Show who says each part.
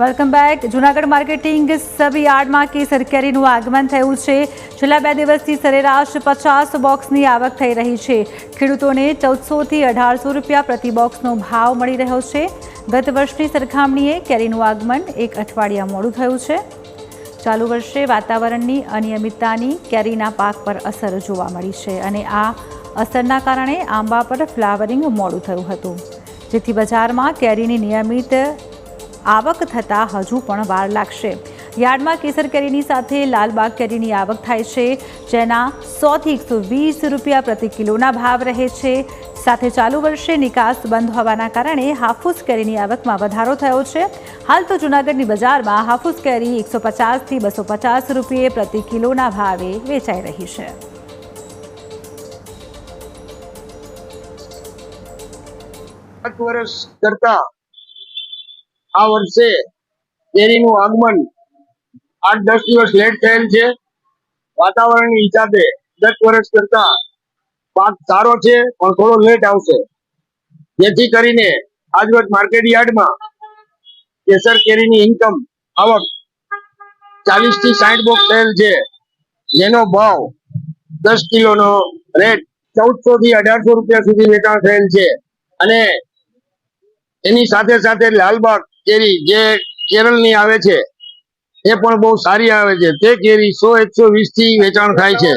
Speaker 1: Welcome back. Junagadh marketing sub યાર્ડમાં કેસર કેરીનું આગમન થયું છે. છેલ્લા બે દિવસથી સરેરાશ પચાસ બોક્સની આવક થઈ રહી છે. ખેડૂતોને ચૌદસોથી અઢારસો રૂપિયા પ્રતિ બોક્સનો ભાવ મળી રહ્યો છે. ગત વર્ષની સરખામણીએ કેરીનું આગમન એક અઠવાડિયા મોડું થયું છે. ચાલુ વર્ષે વાતાવરણની અનિયમિતતાની કેરીના પાક પર અસર જોવા મળી છે અને આ અસરના કારણે આંબા પર ફ્લાવરિંગ મોડું થયું હતું. જેથી બજારમાં કેરીની નિયમિત આવક થતાં હજુ પણ વાર લાગશે. યાર્ડમાં કેસર કેરીની સાથે લાલબાગ કેરીની આવક થાય છે, જેના સોથી એકસો વીસ રૂપિયા પ્રતિ કિલોના ભાવ રહે છે. સાથે ચાલુ વર્ષે નિકાસ બંધ હોવાના કારણે હાફૂસ કેરીની આવકમાં વધારો થયો છે. હાલ તો જૂનાગઢની બજારમાં હાફૂસ કેરી એકસો પચાસથી બસો પચાસ રૂપિયે પ્રતિ કિલોના ભાવે વેચાઈ રહી છે.
Speaker 2: વર્ષ કરતા આ વર્ષે કેરીનું આગમન આઠ દસ દિવસ લેટ થયેલ છે. વાતાવરણની હિસાબે દસ વર્ષ કરતા પાક સારો છે, પણ થોડો લેટ આવશે. જેથી કરીને આજરોજ માર્કેટ યાર્ડમાં કેસર કેરીની ઇન્કમ આવક ચાલીસથી સાઠ બોક્સ થયેલ છે. જેનો ભાવ દસ કિલોનો રેટ ચૌદસો થી અઢારસો રૂપિયા સુધી વેચાણ થયેલ છે. અને એની સાથે સાથે લાલબાગ કેરી જે કેરળની આવે છે, એ પણ બહુ સારી આવે છે. તે કેરી સો એકસો વીસથી વેચાણ થાય છે.